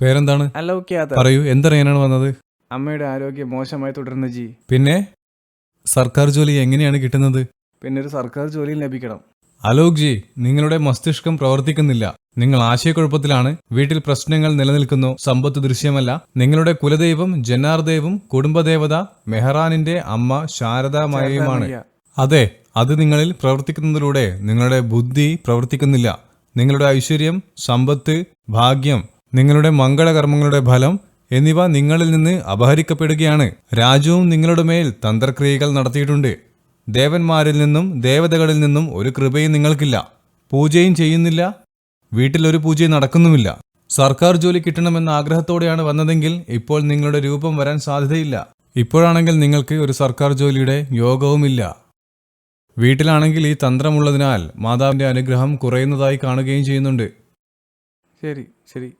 പേരെന്താണ്? അലൗക്യാത്ത പറയൂ എന്തറിയാനാണ് വന്നത്? അമ്മയുടെ ആരോഗ്യം മോശമായി തുടരുന്ന ജി. പിന്നെ? സർക്കാർ ജോലി എങ്ങനെയാണ് കിട്ടുന്നത്? പിന്നെ ഒരു സർക്കാർ ജോലി ലഭിക്കണം. അലോക് ജി. നിങ്ങളുടെ മസ്തിഷ്കം പ്രവർത്തിക്കുന്നില്ല. നിങ്ങൾ ആശയക്കുഴപ്പത്തിലാണ്. വീട്ടിൽ പ്രശ്നങ്ങൾ നിലനിൽക്കുന്നു. സമ്പത്ത് ദൃശ്യമല്ല. നിങ്ങളുടെ കുലദൈവം ജനാർദൈവം കുടുംബദേവത മെഹ്റാനിന്റെ അമ്മ ശാരദാമായയുമാണ് അതെ അത് നിങ്ങളിൽ പ്രവർത്തിക്കുന്നതിലൂടെ നിങ്ങളുടെ ബുദ്ധി പ്രവർത്തിക്കുന്നില്ല. നിങ്ങളുടെ ഐശ്വര്യം സമ്പത്ത് ഭാഗ്യം നിങ്ങളുടെ മംഗളകർമ്മങ്ങളുടെ ഫലം എന്നിവ നിങ്ങളിൽ നിന്ന് അപഹരിക്കപ്പെടുകയാണ്. രാജുവും നിങ്ങളുടെ മേൽ തന്ത്രക്രിയകൾ നടത്തിയിട്ടുണ്ട്. ദേവന്മാരിൽ നിന്നും ദേവതകളിൽ നിന്നും ഒരു കൃപയും നിങ്ങൾക്കില്ല. പൂജയും ചെയ്യുന്നില്ല. വീട്ടിലൊരു പൂജയും നടക്കുന്നുമില്ല. സർക്കാർ ജോലി കിട്ടണമെന്ന ആഗ്രഹത്തോടെയാണ് വന്നതെങ്കിൽ ഇപ്പോൾ നിങ്ങളുടെ രൂപം വരാൻ സാധ്യതയില്ല. ഇപ്പോഴാണെങ്കിൽ നിങ്ങൾക്ക് ഒരു സർക്കാർ ജോലിയുടെ യോഗവുമില്ല. വീട്ടിലാണെങ്കിൽ ഈ തന്ത്രമുള്ളതിനാൽ മാതാവിന്റെ അനുഗ്രഹം കുറയുന്നതായി കാണുകയും ചെയ്യുന്നുണ്ട്. ശരി ശരി.